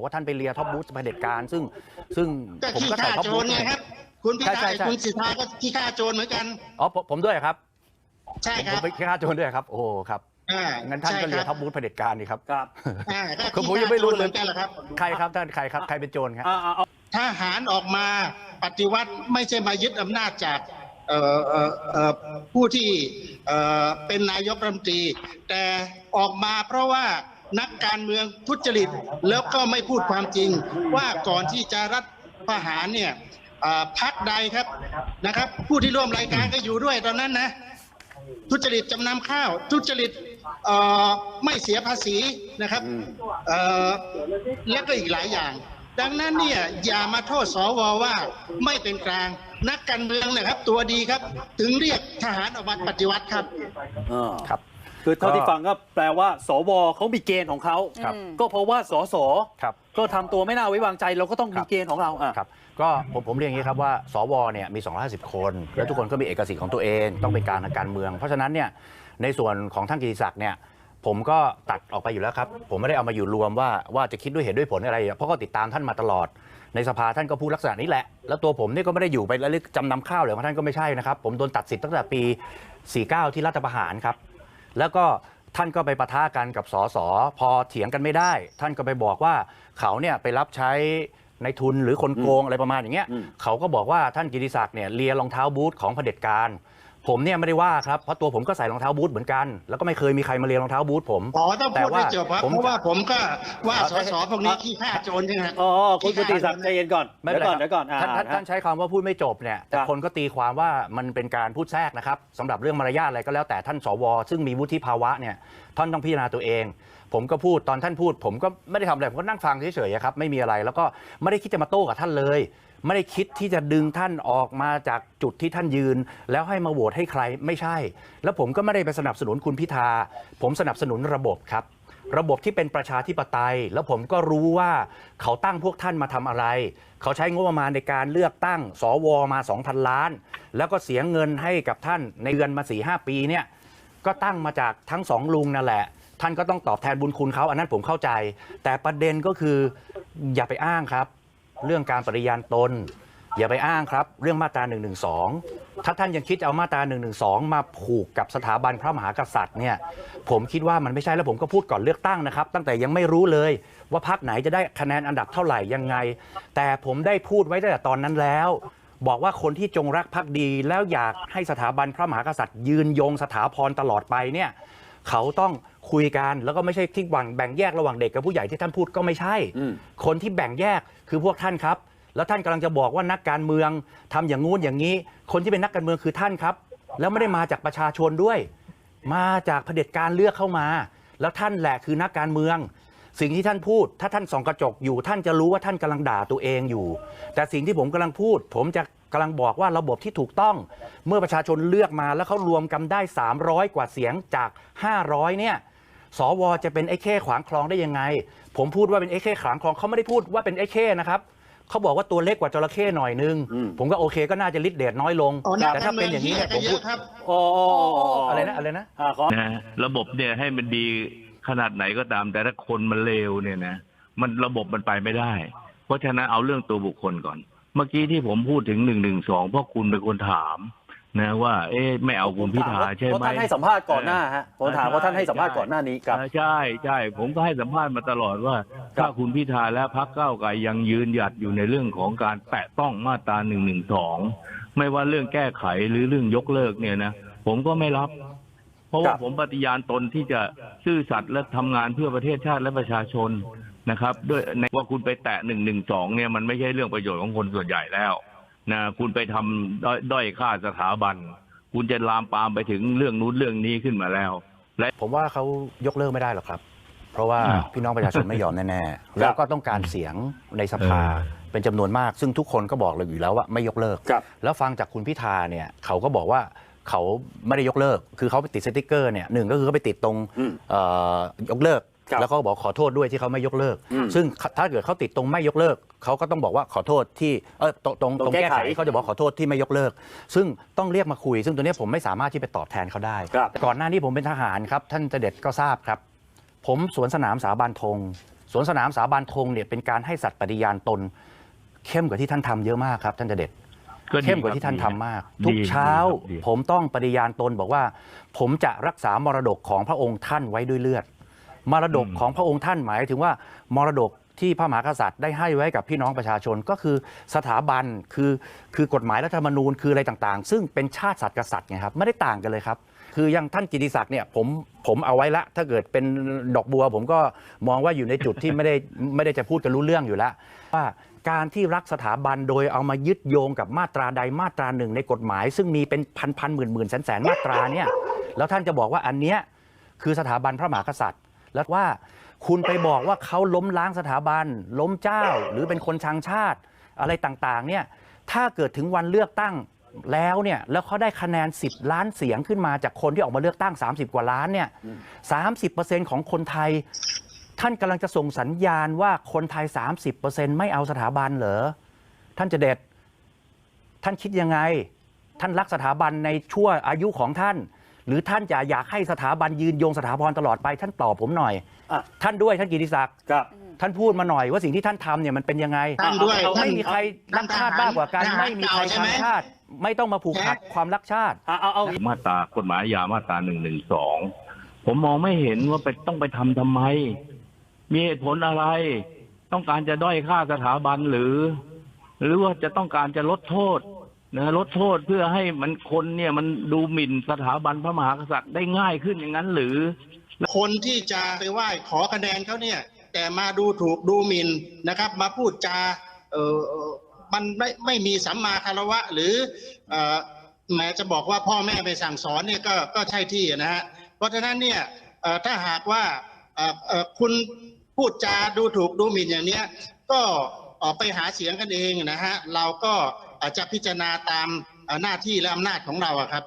บอกว่าท่านไปเลียท็อปบูธเผด็จการ ซึ่งซึ่งก็ผมขี้ก็ใส่ข้าท็อปโจบูรธไงครับคุณพิใช่ธาใช่ใช่คุณสิทธาก็ขี้ข้าโจรเหมือนกันอ๋อผมผมด้วยครับ ใช่คผมรับไปฆ่าโจรด้วยครับ โอ้โหครับอ่างั้นท่านใช่ก็เลียคท็รัอปบูธเผด็จการนี่ครับครับอ่าก็คือผมขี้ยังไม่รู้เลยข้าโจหมือนกันแหละครับใครครับท่านใครครับใครเป็นโจรครับอ่าเอาทหารออกมาปฏิวัติไม่ใช่มายึดอำนาจจากเอ่อเอ่อเอ่อผู้ที่เอ่อเป็นนายกรัฐมนตรี แต่ออกมาเพราะว่า นักการเมืองทุจริตแล้วก็ไม่พูดความจริง ว่าก่อนที่จะรัฐประหารเนี่ยพักใดครับนะครับ ผู้ที่ร่วมรายการก็อยู่ด้วยตอนนั้นนะ ทุจริตจำนำข้าว ทุจริตไม่เสียภาษีนะครับและก็อีกหลายอย่าง ดังนั้นเนี่ยอย่ามาโทษสวว่าไม่เป็นกลางนักการเมืองนะครับ ตัวดีครับ ถึงเรียกทหารออกมาปฏิวัติครับครับ คือเท่าที่ก็ฟังก็แปลว่า สวเขามีเกณฑ์ของเขา ครับ ก็เพราะว่าสสครับ ก็ทำตัวไม่น่าไว้วางใจเราก็ต้องครัมีบเกณฑ์ของเราอะ ครับก็ผมผมเรียนอย่างนี้ครับว่าสวเนี่ยมี 250 คน แล้วทุกคนก็มีเอกสิทธิ์ของตัวเองต้องเป็นกลารทางการเมือง เพราะฉะนั้นเนี่ยในส่วนของท่านกิติศักดิ์เนี่ยผมก็ตัดออกไปอยู่แล้วครับ ผมไม่ได้เอามาอยู่รวมว่าว่าจะคิดด้วยเหตุด้วยผลอะไร เพราะก็ติดตามท่านมาตลอด ในสภาท่านก็พูดลักษณะนี้แหละ แล้วตัวผมเนี่ยก็ไม่ได้อยู่ไปแล้วจำนำข้าวเลยของท่านก็ไม่ใช่นะครับ ผมโดนตัดสิทธิ์ตั้งแต่ปี 49 ที่รัฐประหารครับ แล้วก็ท่านก็ไปปะทะกันกับสสพอเถียงกันไม่ได้ ท่านก็ไปบอกว่าเขาเนี่ยไปรับใช้ในทุนหรือคนโกงอะไรประมาณอย่างเงี้ยอืมเขาก็บอกว่าท่านกิติศักดิ์เนี่ยเลียรองเท้าบูทของเผด็จการ ผมเนี่ยไม่ได้ว่าครับเพราะตัวผมก็ใส่รองเท้าบูทเหมือนกัน แล้วก็ไม่เคยมีใครมาเลียรองเท้าบูทผมอ๋อต้องแต่พูดว่าให้จบครับผมเพราะว่าผมก็ว่าเอาสสพวกนี้ขี้ข้าโจรใช่ไหมครับอ๋อคุณกิติศักดิ์ใจเย็นก่อนไม่เดี๋เป็ยนวไรก่อนครับเดี๋ยวก่อนอ่าท่านท่านท่านใช้คำว่าพูดไม่จบเนี่ยแต่ครับคนก็ตีความว่ามันเป็นการพูดแทรกนะครับสำหรับเรื่องมารยาทอะไรก็แล้วแต่ท่านสว ซึ่งมีวุฒิภาวะเนี่ยท่านต้องพิจารณาตัวเอง ผมก็พูดตอนท่านพูด ผมก็ไม่ได้ทำอะไรผมก็นั่งฟังเฉยๆครับไม่มีอะไร แล้วก็ไม่ได้คิดจะมาโต้กับท่านเลย ไม่ได้คิดที่จะดึงท่านออกมาจากจุดที่ท่านยืน แล้วให้มาโหวตให้ใครไม่ใช่ แล้วผมก็ไม่ได้ไปสนับสนุนคุณพิธา ผมสนับสนุนระบบครับ ระบบที่เป็นประชาธิปไตย แล้วผมก็รู้ว่าเขาตั้งพวกท่านมาทำอะไร เขาใช้งบประมาณในการเลือกตั้ง สวมา 2,000 ล้าน แล้วก็เสียเงินให้กับท่านในเดือนมา4ีหปีเนี่ยก็ตั้งมาจากทั้งสองลุงนั่นแหละ ท่านก็ต้องตอบแทนบุญคุณเขาอันนั้นผมเข้าใจ แต่ประเด็นก็คืออย่าไปอ้างครับ เรื่องการปฏิญาณตน อย่าไปอ้างครับ เรื่องมาตรา1นึถ้าท่านยังคิดเอามาตรา1นึมาผูกกับสถาบันพระมหากษัตริย์เนี่ยผมคิดว่ามันไม่ใช่แล้วผมก็พูดก่อนเลือกตั้งนะครับ ตั้งแต่ยังไม่รู้เลยว่าพรรคไหนจะได้คะแนนอันดับเท่าไหร่ยังไง แต่ผมได้พูดไว้ตั้งแต่ตอนนั้นแล้วบอกว่าคนที่จงรักภักดีแล้วอยากให้สถาบันพระมหากษัตริย์ยืนยงสถาพรตลอดไปเนี่ยเขาต้อง คุยกันแล้วก็ไม่ใช่ที่หวังแบ่งแยกระหว่างเด็กกับผู้ใหญ่ที่ท่านพูดก็ไม่ใช่อืมคนที่แบ่งแยกคือพวกท่านครับ แล้วท่านกำลังจะบอกว่านักการเมืองทำอย่างงู้นอย่างนี้ คนที่เป็นนักการเมืองคือท่านครับ แล้วไม่ได้มาจากประชาชนด้วย มาจากเผด็จการเลือกเข้ามา แล้วท่านแหละคือนักการเมือง สิ่งที่ท่านพูด ถ้าท่านส่องกระจกอยู่ ท่านจะรู้ว่าท่านกำลังด่าตัวเองอยู่ แต่สิ่งที่ผมกำลังพูด ผมจะกำลังบอกว่าระบบที่ถูกต้อง เมื่อประชาชนเลือกมาแล้วเขารวมกันได้ 300 กว่าเสียงจาก 500 เนี่ย สวจะเป็นไอ้เข้ขวางคลองได้ยังไง ผมพูดว่าเป็นไอ้เข้ขวางคลองเขาไม่ได้พูดว่าเป็นไอ้เข้นะครับเขาบอกว่าตัวเล็กกว่าจระเข้หน่อยนึงอืมผมก็โอเคก็น่าจะลิดเดชน้อยลงอ๋อนักแต่กาถ้ารเมืเป็อนงอย่างนี้ที่เนี่ยก็ผมเยพูดอะครับอ๋ออ๋ออ๋ออ๋ออะไรนะอะไรนะอ่าขอนะระบบเนี่ยให้มันดีขนาดไหนก็ตาม แต่ถ้าคนมันเลวเนี่ยนะมันระบบมันไปไม่ได้ เพราะฉะนั้นเอาเรื่องตัวบุคคลก่อน เมื่อกี้ที่ผมพูดถึงหนึ่งหนึ่งสองเพราะคุณเป็นคนถาม นะว่า เอ๊ะไม่เอาคุณพิธาใช่เพราะไหมท่านให้สัมภาษณ์ก่อนหน้าฮะผมถามว่าท่านให้สัมภาษณ์ก่อนหน้านี้ครับอ่าใช่ใช่ผมก็ให้สัมภาษณ์มาตลอดว่า ถ้าคุณพิธาและพรรคก้าวไกลยังยืนหยัดอยู่ในเรื่องของการแตะต้องมาตราหนึ่งหนึ่งสองไม่ว่าเรื่องแก้ไขหรือเรื่องยกเลิกเนี่ยนะผมก็ไม่รับ เพราะคว่ารับผมปฏิญาณตนที่จะซื่อสัตย์และทำงานเพื่อประเทศชาติและประชาชนนะครับ ด้วยในว่าคุณไปแตะหนึ่งหนึ่งสองเนี่ยมันไม่ใช่เรื่องประโยชน์ของคนส่วนใหญ่แล้ว นะคุณไปทำด้อยด้อยค่าสถาบัน คุณจะลามปามไปถึงเรื่องนู้นเรื่องนี้ขึ้นมาแล้วผมว่าเขายกเลิกไม่ได้หรอกครับ เพราะว่าอ้าวพี่น้องประชาชนไม่ยอมแน่ๆแล้วก็ต้องการเสียงในสภาเออเป็นจำนวนมาก ซึ่งทุกคนก็บอกเลยอยู่แล้วว่าไม่ยกเลิกครับแล้วฟังจากคุณพิธาเนี่ยเขาก็บอกว่าเขาไม่ได้ยกเลิก คือเขาไปติดสติกเกอร์เนี่ยหนึ่งก็คือเขาไปติดตรงอืมเอ่อยกเลิกครับ แล้วเขาก็บอกขอโทษด้วยที่เขาไม่ยกเลิกอืมซึ่งถ้าเกิดเขาติดตรงไม่ยกเลิกเขาก็ต้องบอกว่าขอโทษที่เออตรงตรงตรงตรงแก้แก้ไขไขเขาจะบอกขอโทษที่ไม่ยกเลิก ซึ่งต้องเรียกมาคุย ซึ่งตัวเนี้ยผมไม่สามารถที่ไปตอบแทนเขาได้ครับก่อนหน้านี้ผมเป็นทหารครับท่านเจเด็ดก็ทราบครับ ผมสวนสนามสาบานธงสวนสนามสาบานธงเนี่ยเป็นการให้สัตย์ปฏิญาณตน เข้มกว่าที่ท่านทำเยอะมากครับ ท่านเจเด็ดก็ดีเข้มกว่าครับที่ท่านดีทำมากดีทุกเช้าดีครับดีผมต้องปฏิญาณตนบอกว่า ผมจะรักษามรดกของพระองค์ท่านไว้ด้วยเลือด มรดกของพระองค์ท่านหมายถึงว่ามรดกที่พระมหากษัตริย์ได้ให้ไว้กับพี่น้องประชาชนก็คือสถาบันคือคือกฎหมายรัฐธรรมนูญคืออะไรต่างๆ ซึ่งเป็นชาติศาสตร์กษัตริย์ไงครับไม่ได้ต่างกันเลยครับ คืออยังท่านกิติศักดิ์เนี่ยผมผมเอาไว้ละ ถ้าเกิดเป็นดอกบัว ผมก็มองว่าอยู่ในจุดที่ไม่ได้ไม่ได้จะพูดกันรู้เรื่องอยู่แล้วว่าการที่รักสถาบันโดยเอามายึดโยงกับมาตราใดมาตราหนึ่งในกฎหมาย ซึ่งมีเป็นพันพันหมื่นหมื่นแสนแสนมาตราเนี่ยแล้วท่านจะบอกว่าอันเนี้ยคือสถาบันพระมหากษัตริย์ แล้วว่าคุณไปบอกว่าเขาล้มล้างสถาบัน ล้มเจ้า หรือเป็นคนชังชาติอะไรต่างๆเนี่ยถ้าเกิดถึงวันเลือกตั้งแล้วเนี่ยแล้วเขาได้คะแนน 10 ล้านเสียงขึ้นมาจากคนที่ออกมาเลือกตั้ง 30 กว่าล้านเนี่ย30%ของคนไทย ท่านกำลังจะส่งสัญญาณว่าคนไทย 30%ไม่เอาสถาบันเหรอท่านจะเด็ด ท่านคิดยังไง ท่านรักสถาบันในชั่วอายุของท่าน หรือท่านจะอยากให้สถาบันยืนยงสถาบันตลอดไปท่านตอบผมหน่อย อะ ท่านด้วยท่านกิติศักดิ์ครับ ท่านพูดมาหน่อยว่าสิ่งที่ท่านทำเนี่ยมันเป็นยังไงท่านด้วยเอาท่าน ไม่มีใครรักชาติมากกว่ากันทหไม่มีใครเก่าใช่ไหมชังชาติ ไม่ต้องมาผูกขาดความรักชาติ เอาเอาเอามาตรากฎหมายอาญามาตราหนึ่งหนึ่งสองผมมองไม่เห็นว่าไปต้องไปทำทำไม มีเหตุผลอะไร ต้องการจะด้อยค่าสถาบันหรือ หรือว่าจะต้องการจะลดโทษ นะลดโทษเพื่อให้มันคนเนี่ยมันดูหมิ่นสถาบันพระมหากษัตริย์ได้ง่ายขึ้นอย่างนั้นหรือ คนที่จะไปไหว้ขอคะแนนเขาเนี่ย แต่มาดูถูกดูหมิ่นนะครับ มาพูดจาเออมันไม่ไม่มีสัมมาคารวะ หรือเออแม้จะบอกว่าพ่อแม่ไปสั่งสอนเนี่ยก็ก็ใช่ที่นะฮะเพราะฉะนั้นเนี่ยเออถ้าหากว่าเออเออคุณพูดจาดูถูกดูหมิ่นอย่างเนี้ยก็ออกไปหาเสียงกันเองนะฮะเราก็ อาจจะพิจารณาตามหน้าที่และอำนาจของเราครับ